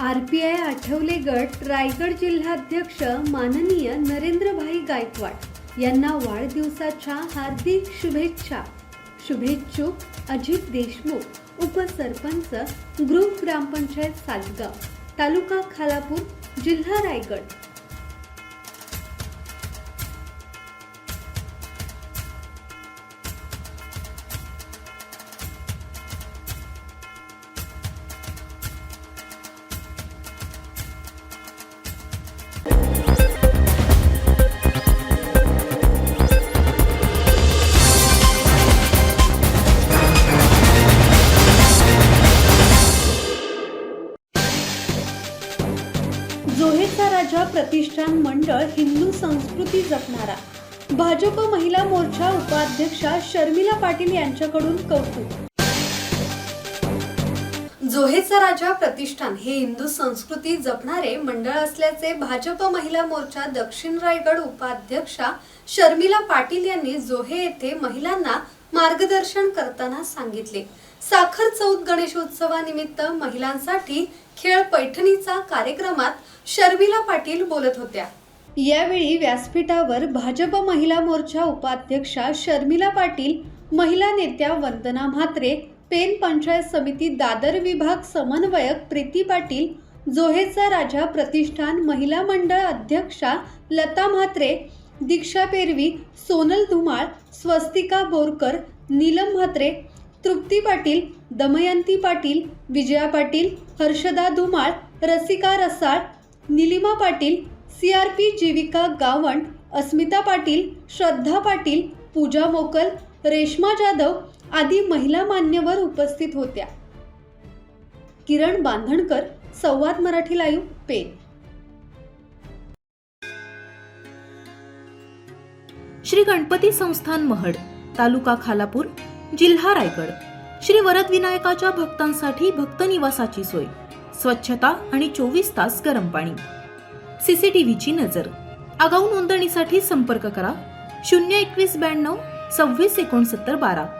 R P I Athawale गट रायगड जिल्हाध्यक्ष माननीय नरेंद्रभाई गायकवाड यांना वाढदिवसाच्या हार्दिक शुभेच्छा. शुभेच्छुक अजित देशमुख उपसरपंच ग्रुप ग्रामपंचायत सातगाव तालुका खालापूर जिल्हा रायगड. जोहेचा राजा प्रतिष्ठान मंडळ हिंदू संस्कृती जपणारा. भाजप महिला मोर्चा उपाध्यक्षा शर्मिला पाटील यांच्याकडून कौतुक जोहेचा राजा प्रतिष्ठान हे हिंदू संस्कृती जपणारे मंडळ असल्याचे भाजप महिला मोर्चा दक्षिण रायगड उपाध्यक्षा शर्मिला पाटील यांनी जोहे येथे महिलांना मार्गदर्शन करताना सांगितले. साखर चौथ गणेशोत्सवानिमित्त महिलांसाठी खेळ पैठणीचा कार्यक्रमात शर्मिला पाटील बोलत होत्या. यावेळी व्यासपीठावर भाजप महिला मोर्चा उपाध्यक्षा शर्मिला पाटील महिला नेत्या वंदना म्हात्रे पेन पंचायत समिती दादर विभाग समन्वयक प्रीती पाटील जोहेचा राजा प्रतिष्ठान महिला मंडळ अध्यक्षा Lata Mhatre Diksha Pervi Sonal Dhumal Swastika Borkar Neelam Mhatre Trupti Patil Damayanti Patil Vijaya Patil Harshada Dhumal Rasika Rasal Nilima Patil C R P Jeevika Gawand Asmita Patil Shraddha Patil Pooja Mokal Reshma Jadhav आदी महिला मान्यवर उपस्थित होत्या. Kiran Bandhankar Samvad Marathi live Pen Shri Ganpati संस्थान महड तालुका खालापूर जिल्हा रायगड. श्री वरद विनायकाच्या भक्तांसाठी भक्त निवासाची सोय स्वच्छता आणि चोवीस तास गरम पाणी. सीसीटीव्हीची नजर. आगाऊ नोंदणीसाठी संपर्क करा शून्य एकवीस ब्याण्णव सव्वीस एकोणसत्तर बारा.